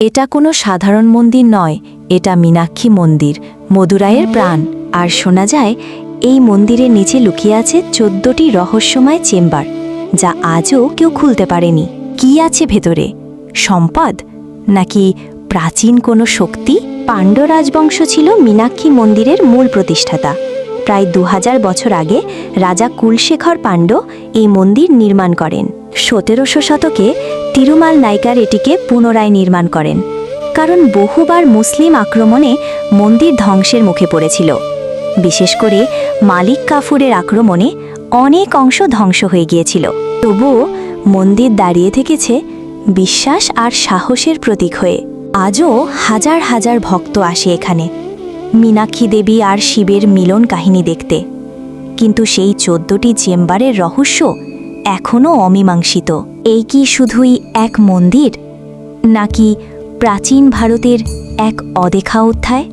এটা কোনো সাধারণ মন্দির নয়, এটা মীনাক্ষী মন্দির, মদুরাইয়ের প্রাণ। আর শোনা যায়, এই মন্দিরের নিচে লুকিয়ে আছে চোদ্দটি রহস্যময় চেম্বার, যা আজও কেউ খুলতে পারেনি। কি আছে ভেতরে? সম্পদ? নাকি প্রাচীন কোনো শক্তি? পাণ্ড্য রাজবংশ ছিল মীনাক্ষী মন্দিরের মূল প্রতিষ্ঠাতা। প্রায় দু হাজার বছর আগে রাজা কুলশেখর পাণ্ড্য এই মন্দির নির্মাণ করেন। সতেরোশো শতকে তিরুমাল নাইকার এটিকে পুনরায় নির্মাণ করেন, কারণ বহুবার মুসলিম আক্রমণে মন্দির ধ্বংসের মুখে পড়েছিল। বিশেষ করে মালিক কাফুরের আক্রমণে অনেক অংশ ধ্বংস হয়ে গিয়েছিল। তবুও মন্দির দাঁড়িয়ে থেকেছে বিশ্বাস আর সাহসের প্রতীক হয়ে। আজও হাজার হাজার ভক্ত আসে এখানে। মীনাক্ষী দেবী আর শিবের মিলন কাহিনী দেখতে। কিন্তু সেই চোদ্দটি চেম্বারের রহস্য এখনও অমীমাংসিত। এই কি শুধুই এক মন্দির? নাকি প্রাচীন ভারতের এক অদেখা অধ্যায়?